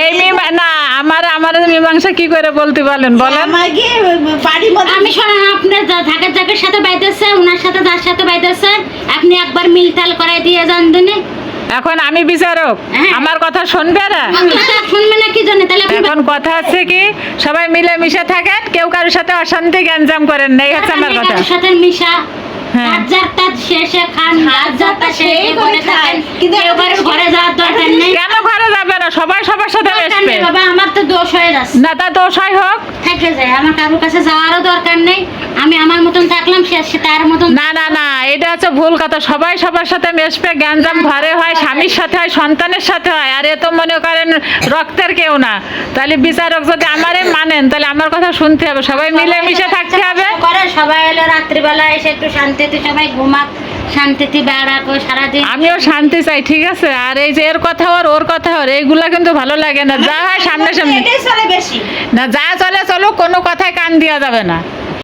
এই মীমা না আমার আমার মীমাংসা কি করে বলতে বলেন বলেন। আমাকে বাড়ির আমি শোনেন আপনার যা জাকের সাথে বাইতেছে ওনার সাথে যার সাথে বাইতেছে আপনি একবার মিলতাল করাই দিয়ে যান দিনে। এখন আমি বিচারক হ্যাঁ। আমার কথা শুনবে না? শুনবে না কি জন্য? তাহলে এখন কথা হচ্ছে কি সবাই মিলে মিশে থাকেন কেউ কারোর সাথে অশান্তি গ্যাঞ্জাম করেন না এই হচ্ছে আমার কথা। সাথে মিশা। হ্যাঁ। শেষে খান হাত যাত্রা শেষে করে থাকেন কিন্তু কেউ সবাই সবার সাথে মিশবে বাবা আমার তো দোষ হয়ে যাচ্ছে। না তা দোষ হয় হোক। থেকে যায় আমার কারোর কাছে যাওয়ারও দরকার নেই। আমি আমার মতন থাকলাম সে সে তার মতন না না না এটা হচ্ছে ভুল কথা। সবাই সবার সাথে মেশবে গ্যাঞ্জাম ঘরে হয় স্বামীর সাথে হয় সন্তানের সাথে হয়। আর এ তো মনে করেন রক্তের কেউ না। তাহলে বিচারক যদি আমারে মানেন তাহলে আমার কথা শুনতে হবে। সবাই মিলে মিশে থাকতে হবে। করে সবাই এলো রাত্রিবেলা এসে একটু শান্তিতে সবাই ঘুমাক। শান্তিতে বেড়াবো সারাদিন আমিও শান্তি চাই ঠিক আছে? আর এই যে এর কথা ওর ওর কথা ওর এইগুলা কিন্তু ভালো লাগে না। যা হয় সামনে সামনে না যা চলে চলো কোনো কথায় কান দেওয়া যাবে না।